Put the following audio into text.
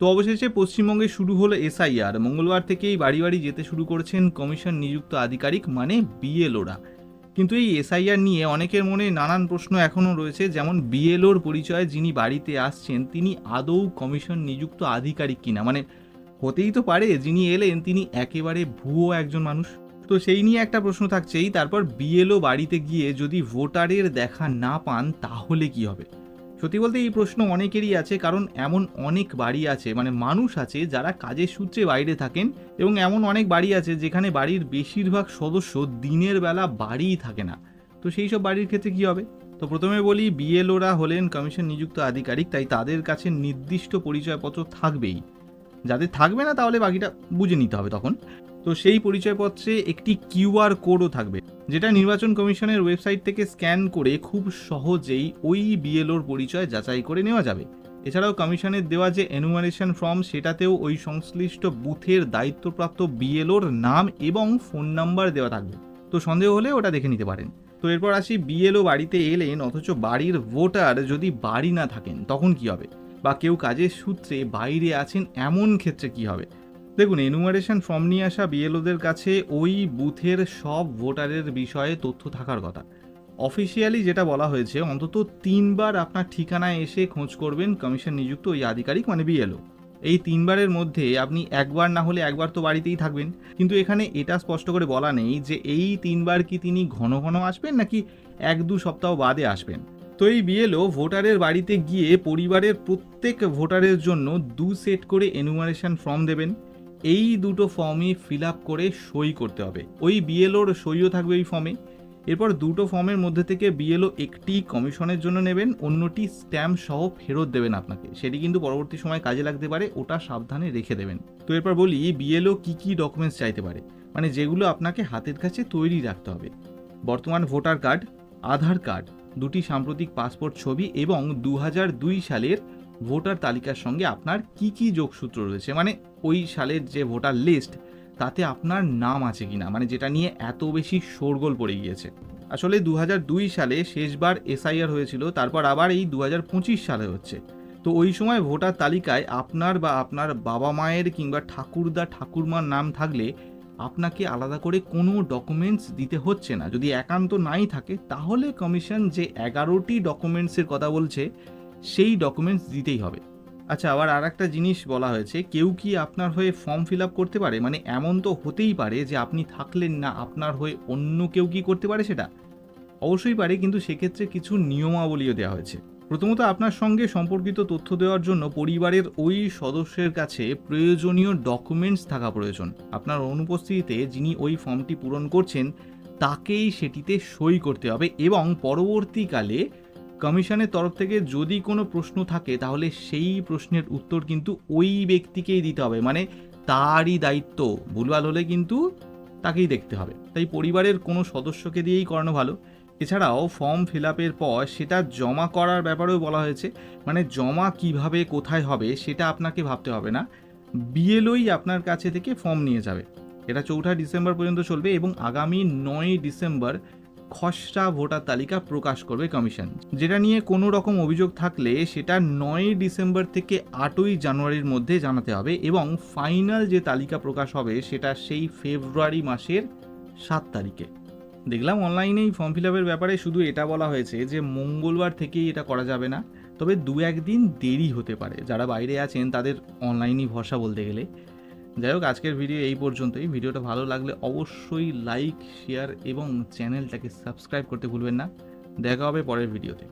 তো অবশেষে পশ্চিমবঙ্গে শুরু হলো এসআইআর। মঙ্গলবার থেকেই বাড়ি বাড়ি যেতে শুরু করেছেন কমিশন নিযুক্ত আধিকারিক মানে বিএলওরা। কিন্তু এই এসআইআর নিয়ে অনেকের মনে নানান প্রশ্ন এখনও রয়েছে। যেমন বিএলওর পরিচয়ে যিনি বাড়িতে আসছেন, তিনি আদৌ কমিশন নিযুক্ত আধিকারিক কিনা? মানে হতেই তো পারে যিনি এলেন, তিনি একেবারে ভুয়ো একজন মানুষ। তো সেই নিয়ে একটা প্রশ্ন থাকছেই, তারপর বিএলও বাড়িতে গিয়ে যদি ভোটারের দেখা না পান, তাহলে কি হবে? সত্যি বলতে এই প্রশ্ন অনেকেরই আছে, কারণ এমন অনেক বাড়ি আছে মানে মানুষ আছে যারা কাজের সূত্রে বাইরে থাকেন এবং এমন অনেক বাড়ি আছে যেখানে বাড়ির বেশিরভাগ সদস্য দিনের বেলা বাড়িই থাকে না। তো সেই সব বাড়ির ক্ষেত্রে কি হবে? তো প্রথমে বলি, বিএলওরা হলেন কমিশন নিযুক্ত আধিকারিক, তাই তাদের কাছে নির্দিষ্ট পরিচয়পত্র থাকবেই। যাদের থাকবে না তাহলে বাকিটা বুঝে নিতে হবে তখন। তো সেই পরিচয়পত্রে একটি কিউআর কোডও থাকবে, যেটা নির্বাচন কমিশনের ওয়েবসাইট থেকে স্ক্যান করে খুব সহজেই ওই বিএলওর পরিচয় যাচাই করে নেওয়া যাবে। এছাড়াও কমিশনের দেওয়া যে এনুমারেশন ফর্ম সেটাতেও ওই সংশ্লিষ্ট বুথের দায়িত্বপ্রাপ্ত বিএলওর নাম এবং ফোন নাম্বার দেওয়া থাকবে। তো সন্দেহ হলে ওটা দেখে নিতে পারেন। তো এরপর আসি, বিএলও বাড়িতে এলেন, অথচ বাড়ির ভোটার যদি বাড়ি না থাকেন, তখন কি হবে? বা কেউ কাজের সূত্রে বাইরে আছেন, এমন ক্ষেত্রে কি হবে? দেখুন এনুমারেশন ফর্ম নিয়ে আসা বিএলওদের কাছে ওই বুথের সব ভোটারের বিষয়ে তথ্য থাকার কথা। অফিসিয়ালি যেটা বলা হয়েছে, অন্তত তিনবার আপনার ঠিকানায় এসে খোঁজ করবেন কমিশন নিযুক্ত ওই আধিকারিক মানে বিএলও এই তিনবারের মধ্যে আপনি একবার না হলে একবার তো বাড়িতেই থাকবেন। কিন্তু এখানে এটা স্পষ্ট করে বলা নেই যে এই তিনবার কি তিনি ঘন ঘন আসবেন নাকি এক দু সপ্তাহ বাদে আসবেন। তো এই বিএলও ভোটারের বাড়িতে গিয়ে পরিবারের প্রত্যেক ভোটারের জন্য দু সেট করে এনুমারেশন ফর্ম দেবেন। এই দুটো ফর্মই ফিল আপ করে সই করতে হবে। ওই বিএলওর সইও থাকবে ওই ফর্মে এরপর দুটো ফর্মের মধ্যে থেকে বিএলও একটি কমিশনের জন্য নেবেন, অন্যটি স্ট্যাম্প সহ ফেরত দেবেন আপনাকে। সেটি কিন্তু পরবর্তী সময় কাজে লাগতে পারে, ওটা সাবধানে রেখে দেবেন। তো এরপর বলি বিএলও কী কী ডকুমেন্টস চাইতে পারে? মানে যেগুলো আপনাকে হাতের কাছে তৈরি রাখতে হবে। বর্তমান ভোটার কার্ড, আধার কার্ড, দুটি সাম্প্রতিক পাসপোর্ট ছবি এবং দু সালের ভোটার তালিকার সঙ্গে আপনার কি কি যোগসূত্র রয়েছে? মানে ওই সালের যে ভোটার লিস্ট তাতে আপনার নাম আছে কিনা? মানে যেটা নিয়ে এত বেশি শোরগোল পড়ে গিয়েছে। আসলে দু সালে শেষবার এসআইআর হয়েছিল, তারপর আবার এই দু হাজার পঁচিশ সালে হচ্ছে। তো ওই সময় ভোটার তালিকায় আপনার বা আপনার বাবা মায়ের কিংবা ঠাকুরদা, ঠাকুরমার নাম থাকলে আপনাকে আলাদা করে কোনো ডকুমেন্টস দিতে হচ্ছে না। যদি একান্ত নাই থাকে, তাহলে কমিশন যে এগারোটি ডকুমেন্টসের কথা বলছে সেই ডকুমেন্টস দিতেই হবে। আচ্ছা আবার আর একটা জিনিস বলা হয়েছে, কেউ কি আপনার হয়ে ফর্ম ফিল আপ করতে পারে? মানে এমন তো হতেই পারে যে আপনি থাকলেন না, আপনার হয়ে অন্য কেউ কি করতে পারে সেটা? অবশ্যই পারে, কিন্তু সেক্ষেত্রে কিছু নিয়মাবলীও দেওয়া হয়েছে। প্রথমত, আপনার সঙ্গে সম্পর্কিত তথ্য দেওয়ার জন্য পরিবারের ওই সদস্যের কাছে প্রয়োজনীয় ডকুমেন্টস থাকা প্রয়োজন। আপনার অনুপস্থিতিতে যিনি ওই ফর্মটি পূরণ করছেন, তাকেই সেটিতে সই করতে হবে এবং পরবর্তীকালে কমিশনের তরফ থেকে যদি কোনো প্রশ্ন থাকে, তাহলে সেই প্রশ্নের উত্তর কিন্তু ওই ব্যক্তিকেই দিতে হবে। মানে তারই দায়িত্ব। ভুলভাল হলে কিন্তু তাকেই দেখতে হবে। তাই পরিবারের কোনো সদস্যকে দিয়েই করানো ভালো। এছাড়াও ফর্ম ফিল আপের পর সেটা জমা করার ব্যাপারেও বলা হয়েছে। মানে জমা কীভাবে, কোথায় হবে, সেটা আপনাকে ভাবতে হবে না। বিএলওই আপনার কাছে থেকে ফর্ম নিয়ে যাবে। এটা চৌঠা ডিসেম্বর পর্যন্ত চলবে এবং আগামী নয় ডিসেম্বর খসড়া ভোটার তালিকা প্রকাশ করবে কমিশন। যেটা নিয়ে কোনো রকম অভিযোগ থাকলে সেটা নয় ডিসেম্বর থেকে আটই জানুয়ারির মধ্যে জানাতে হবে এবং ফাইনাল যে তালিকা প্রকাশ হবে সেটা সেই ফেব্রুয়ারি মাসের সাত তারিখে। দেখলাম অনলাইনেই ফর্ম ফিল আপের ব্যাপারে শুধু এটা বলা হয়েছে যে মঙ্গলবার থেকেই এটা করা যাবে না। তবে দু একদিন দেরি হতে পারে। যারা বাইরে আছেন তাদের অনলাইনই ভরসা বলতে গেলে। যাই হোক, আজকের ভিডিও এই পর্যন্তই। ভিডিওটা ভালো লাগলে অবশ্যই লাইক শেয়ার এবং চ্যানেলটাকে সাবস্ক্রাইব করতে ভুলবেন না। দেখা হবে পরের ভিডিওতে